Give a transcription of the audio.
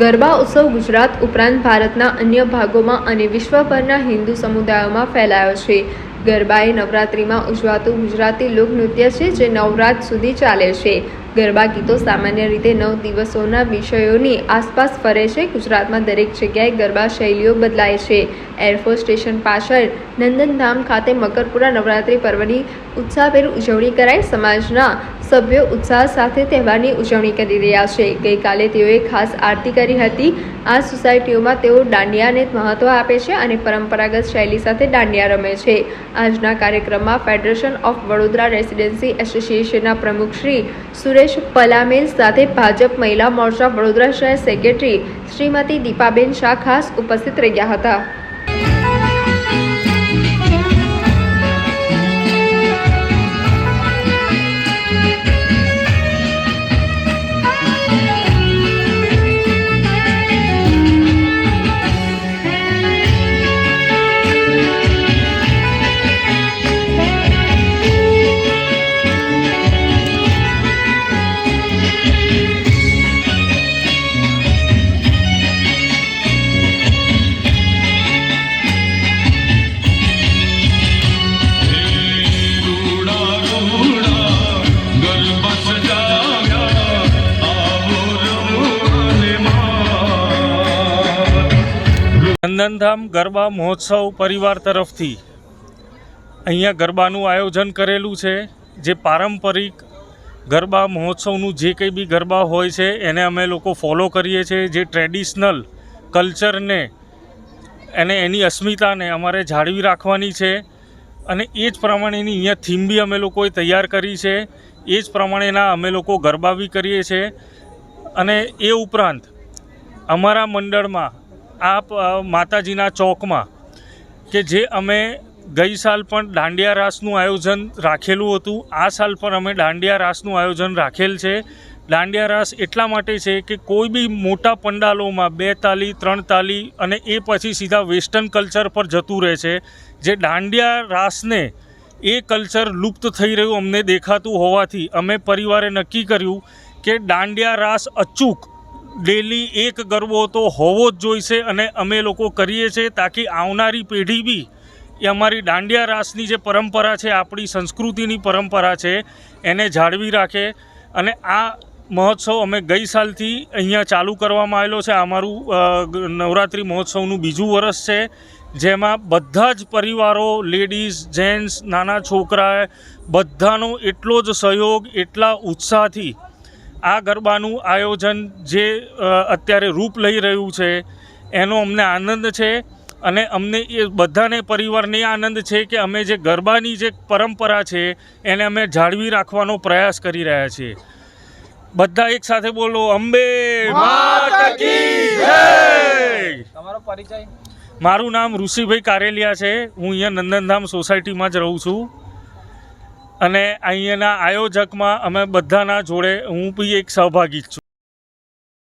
ગરબા ઉત્સવ ગુજરાત ઉપરાંત ભારતના અન્ય ભાગોમાં અને વિશ્વભરના હિન્દુ સમુદાયોમાં ફેલાયો છે. ગરબા એ નવરાત્રિમાં ઉજવાતું ગુજરાતી લોકનૃત્ય છે જે નવરાત સુધી ચાલે છે. ગરબા ગીતો સામાન્ય રીતે નવ દિવસોના વિષયોની આસપાસ ફરે છે. ગુજરાતમાં દરેક જગ્યાએ ગરબા શૈલીઓ બદલાય છે. એરફોર્સ સ્ટેશન પાછળ નંદનધામ ખાતે મકરપુરા નવરાત્રિ પર્વની ઉત્સાહભેર ઉજવણી કરાઈ. સમાજના સભ્યો ઉત્સાહ સાથે તહેવારની ઉજવણી કરી રહ્યા છે. ગઈકાલે તેઓએ ખાસ આરતી કરી હતી. આ સોસાયટીઓમાં તેઓ દાંડિયાને મહત્વ આપે છે અને પરંપરાગત શૈલી સાથે દાંડિયા રમે છે. આજના કાર્યક્રમમાં ફેડરેશન ઓફ વડોદરા રેસિડેન્સી એસોસિએશનના પ્રમુખ શ્રી સુરેશ પલામેલ સાથે ભાજપ મહિલા મોરચા વડોદરા શહેર સેક્રેટરી શ્રીમતી દીપાબેન શાહ ખાસ ઉપસ્થિત રહ્યા હતા. નંદનધામ ગરબા મહોત્સવ પરિવાર તરફથી. અહીંયા ગરબાનું આયોજન કરેલું છે. જે પારંપરિક ગરબા મહોત્સવનું જે કંઈ બી ગરબા હોય છે, એને અમે લોકો ફોલો કરીએ છીએ. જે ટ્રેડિશનલ કલ્ચરને, એને, એની અસ્મિતાને અમારે જાળવી રાખવાની છે. અને એ જ પ્રમાણેની અહીંયા થીમ બી અમે લોકોએ તૈયાર કરી છે. એ જ પ્રમાણેના અમે લોકો ગરબા બી કરીએ છીએ. અને એ ઉપરાંત અમારા મંડળમાં આ માતાજીના ચોકમાં કે જે અમે ગઈ સાલ પણ દાંડિયા રાસનું આયોજન રાખેલું હતું, આ સાલ પણ અમે દાંડિયા રાસનું આયોજન રાખેલ છે. દાંડિયા રાસ એટલા માટે છે કે કોઈ બી મોટા પંડાલોમાં બે તાલી, ત્રણ તાલી અને એ પછી સીધા વેસ્ટર્ન કલ્ચર પર જતું રહે છે. જે દાંડિયા રાસને એ કલ્ચર લુપ્ત થઈ રહ્યું અમને દેખાતું હોવાથી અમે પરિવારે નક્કી કર્યું કે દાંડિયા રાસ અચૂક ડેલી એક ગરબો તો હોવો જ જોઈશે અને અમે લોકો કરીએ છીએ તાકી આવનારી પેઢી બી એ અમારી દાંડિયા રાસની જે પરંપરા છે, આપણી સંસ્કૃતિની પરંપરા છે, એને જાળવી રાખે. અને આ મહોત્સવ અમે ગઈ સાલથી અહીંયા ચાલુ કરવામાં આવેલો છે. અમારું નવરાત્રિ મહોત્સવનું બીજું વર્ષ છે, જેમાં બધા જ પરિવારો, લેડીઝ, જેન્ટ્સ, નાના છોકરા બધાનો એટલો જ સહયોગ, એટલા ઉત્સાહથી આ ગરબાનું આયોજન જે અત્યારે રૂપ લઈ રહ્યું છે એનો અમને આનંદ છે અને અમને એ બધાને પરિવારને એ આનંદ છે કે અમે જે ગરબાની જે પરંપરા છે એને અમે જાળવી રાખવાનો પ્રયાસ કરી રહ્યા છીએ. બધા એક સાથે બોલો અંબે તમારો પરિચય? મારું નામ ઋષિભાઈ કારેલિયા છે. હું અહીંયા નંદનધામ સોસાયટીમાં જ રહું છું. અને અહીંયાના આયોજકમાં અમે બધાના જોડે હું બી એક સહભાગી જ છું.